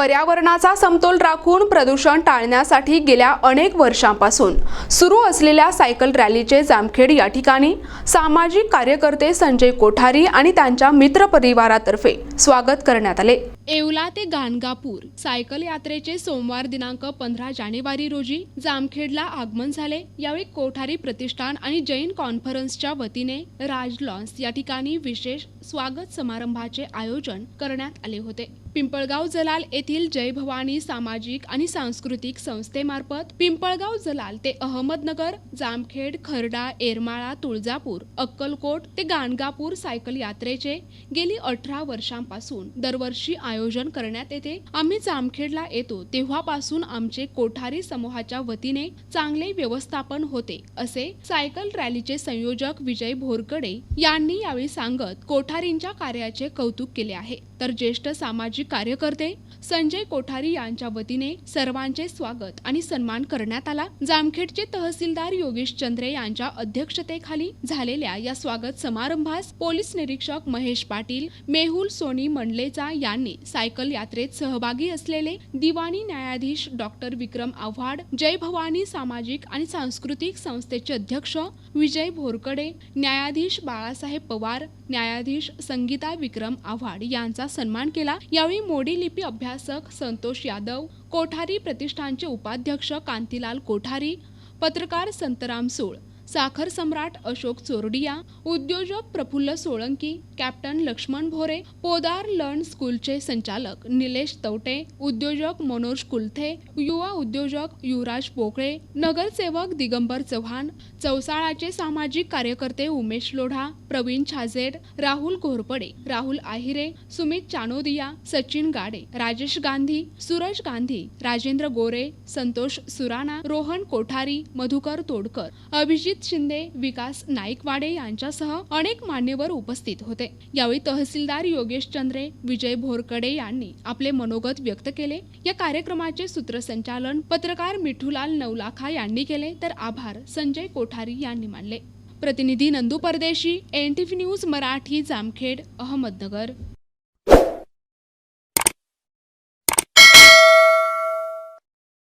पर्यावरणाचा समतोल राखून प्रदूषण टाळण्यासाठी गेल्या अनेक वर्षांपासून सुरू असलेल्या सायकल रॅलीचे जामखेड या ठिकाणी सामाजिक कार्यकर्ते संजय कोठारी आणि त्यांच्या मित्रपरिवारातर्फे स्वागत करण्यात आले. येवला ते गाणगापूर. सायकल यात्रेचे सोमवार दिनांक पंधरा जानेवारी रोजी जामखेडला आगमन झाले. यावेळी कोठारी प्रतिष्ठान आणि जैन कॉन्फरन्सच्या वतीने राज लॉन्स या ठिकाणी विशेष स्वागत समारंभाचे आयोजन करण्यात आले होते. पिंपळगाव जलाल येथील जय भवानी सामाजिक आणि सांस्कृतिक संस्थेमार्फत पिंपळगाव जलाल ते अहमदनगर जामखेड खर्डा एरमाळा तुळजापूर अक्कलकोट ते गाणगापूर सायकल यात्रेचे गेली अठरा वर्षांपासून दरवर्षी आयोजन करण्यात येते. आम्ही जामखेडला येतो तेव्हापासून आमचे कोठारी समूहाच्या वतीने चांगले व्यवस्थापन होते असे सायकल रॅलीचे संयोजक विजय भोरकडे यांनी यावेळी सांगत कोठारींच्या कार्याचे कौतुक केले आहे. तर ज्येष्ठ सामाजिक कार्यकर्ते संजय कोठारी यांच्या वतीने सर्वांचे स्वागत आणि सन्मान करण्यात आला. जामखेडचे तहसीलदार योगेश चंद्रे यांच्या अध्यक्षतेखाली झालेल्या या स्वागत समारंभास पोलीस निरीक्षक महेश पाटील मेहुल सोनी मंडलेचा यांनी सायकल यात्रेत सहभागी असलेले दिवाणी न्यायाधीश डॉक्टर विक्रम आव्हाड जय भवानी सामाजिक आणि सांस्कृतिक संस्थेचे अध्यक्ष विजय भोरकडे न्यायाधीश बाळासाहेब पवार न्यायाधीश संगीता विक्रम आव्हाड यांचा सन्मान केला. यावेळी मोडी लिपी अभ्यासक संतोष यादव कोठारी प्रतिष्ठानचे उपाध्यक्ष कांतीलाल कोठारी पत्रकार संतराम सोळ साखर सम्राट अशोक चोरडिया उद्योजक प्रफुल्ल सोळंकी कॅप्टन लक्ष्मण भोरे पोदार लर्न स्कूलचे संचालक निलेश तवटे उद्योजक मनोज कुलथे युवा उद्योजक युवराज पोकळे नगरसेवक दिगंबर चव्हाण चौसाळाचे सामाजिक कार्यकर्ते उमेश लोढा प्रवीण छाजेड राहुल घोरपडे राहुल आहिरे सुमित चानोदिया सचिन गाडे राजेश गांधी सूरज गांधी राजेंद्र गोरे संतोष सुराणा रोहन कोठारी मधुकर तोडकर अभिजित शिंदे विकास नाईकवाडे यांच्यासह अनेक मान्यवर उपस्थित होते. यावेळी तहसीलदार योगेश चंद्रे विजय भोरकडे यांनी आपले मनोगत व्यक्त केले. या कार्यक्रमाचे सूत्रसंचालन पत्रकार मिठूलाल नवलाखा यांनी केले. तर आभार संजय कोठारी यांनी मानले. प्रतिनिधी Nandu Pardeshi N T V news Marathi Jamkhed Ahmednagar.